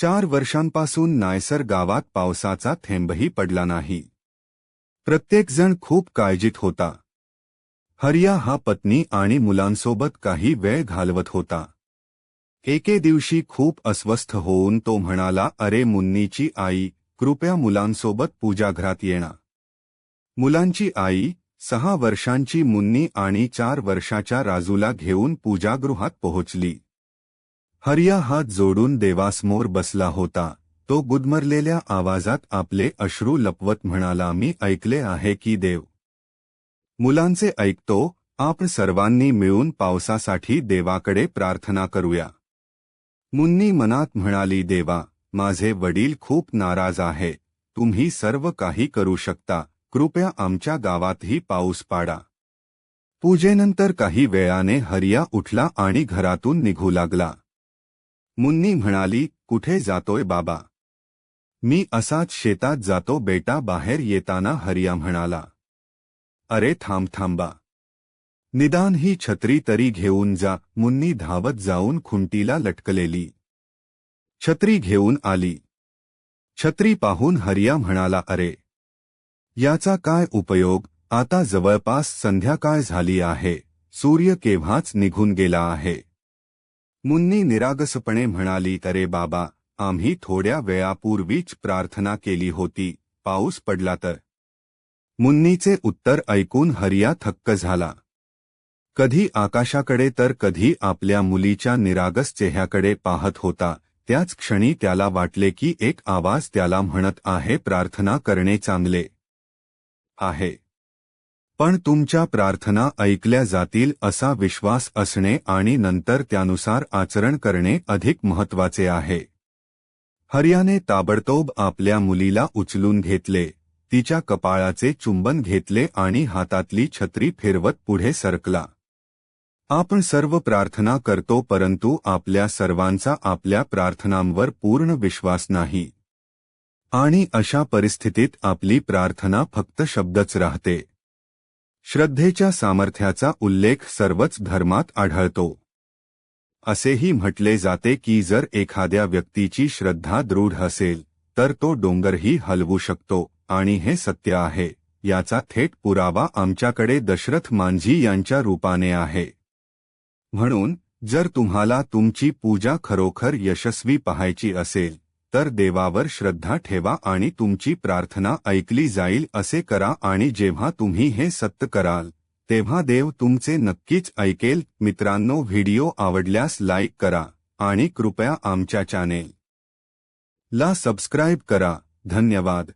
चार वर्षांपासून नायसर गावात पावसाचा थेंबही पडला नाही. प्रत्येकजण खूप काळजीत होता. हरिया हा पत्नी आणि मुलांसोबत काही वेळ घालवत होता. एके दिवशी खूप अस्वस्थ होऊन तो म्हणाला अरे मुन्नीची आई कृपया मुलांसोबत पूजाघरात येणा. मुलांची आई सहा वर्षांची मुन्नी आणि चार वर्षाच्या राजूला घेऊन पूजागृहात पोहोचली. हरिया हात जोडून देवासमोर बसला होता. तो गुदमरलेल्या आवाजात आपले अश्रू लपवत म्हणाला मी ऐकले आहे की देव. मुलांचे ऐकतो आपण सर्वांनी मिळून पावसासाठी देवाकडे प्रार्थना करूया. मुन्नी मनात म्हणाली देवा माझे वडील खूप नाराज आहे. तुम्ही सर्व काही करू शकता. कृपया आमच्या गावातही पाऊस पाडा. पूजेनंतर काही वेळाने हरिया उठला आणि घरातून निघू लागला. मुन्नी म्हणाली कुठे जातोय बाबा? मी असाच शेतात जातो बेटा बाहेर येताना हरिया म्हणाला. अरे थांब थांबा. निदान ही छत्री तरी घेऊन जा. मुन्नी धावत जाऊन खुंटीला लटकलेली. छत्री घेऊन आली. छत्री पाहून हरिया म्हणाला अरे याचा काय उपयोग? आता जवळपास संध्याकाळ झाली आहे. सूर्य केव्हाच निघून गेला आहे? मुन्नी निरागसपणे म्हणाली अरे बाबा आम्ही थोड्या वेळापूर्वीच प्रार्थना केली होती पाऊस पडला तर. मुन्नीचे उत्तर ऐकून हरिया थक्क झाला. कधी आकाशाकडे तर कधी आपल्या मुलीच्या निरागस चेह्याकडे पाहत होता त्याच क्षणी त्याला वाटले की एक आवाज त्याला म्हणत आहे प्रार्थना करणे चांगले आहे. पण तुमच्या प्रार्थना ऐकल्या जातील असा विश्वास असणे आणि नंतर त्यानुसार आचरण करणे अधिक महत्त्वाचे आहे. हरियाने ताबडतोब आपल्या मुलीला उचलून घेतले तिच्या कपाळाचे चुंबन घेतले आणि हातातली छत्री फिरवत पुढे सरकला. आपण सर्व प्रार्थना करतो परंतु आपल्या सर्वांचा आपल्या प्रार्थनांवर पूर्ण विश्वास नाही. आणि अशा परिस्थितीत आपली प्रार्थना फक्त शब्दच राहते. श्रद्धेच्या सामर्थ्याचा उल्लेख सर्वच धर्मात आढळतो. असेही म्हटले जाते की जर एखाद्या व्यक्तीची श्रद्धा दृढ असेल तर तो डोंगरही हलवू शकतो आणि हे सत्य आहे याचा थेट पुरावा आमच्याकडे दशरथ मांझी यांच्या रूपाने आहे. म्हणून जर तुम्हाला तुमची पूजा खरोखर यशस्वी पाहायची असेल तर देवावर श्रद्धा ठेवा आणि तुमची प्रार्थना ऐकली जाईल असे करा आणि जेव्हा तुम्ही हे सत्य कराल तेव्हा देव तुमचे नक्कीच ऐकेल. मित्रांनो व्हिडिओ आवडल्यास लाईक करा आणि कृपया आमच्या चॅनेल ला सबस्क्राईब करा. धन्यवाद.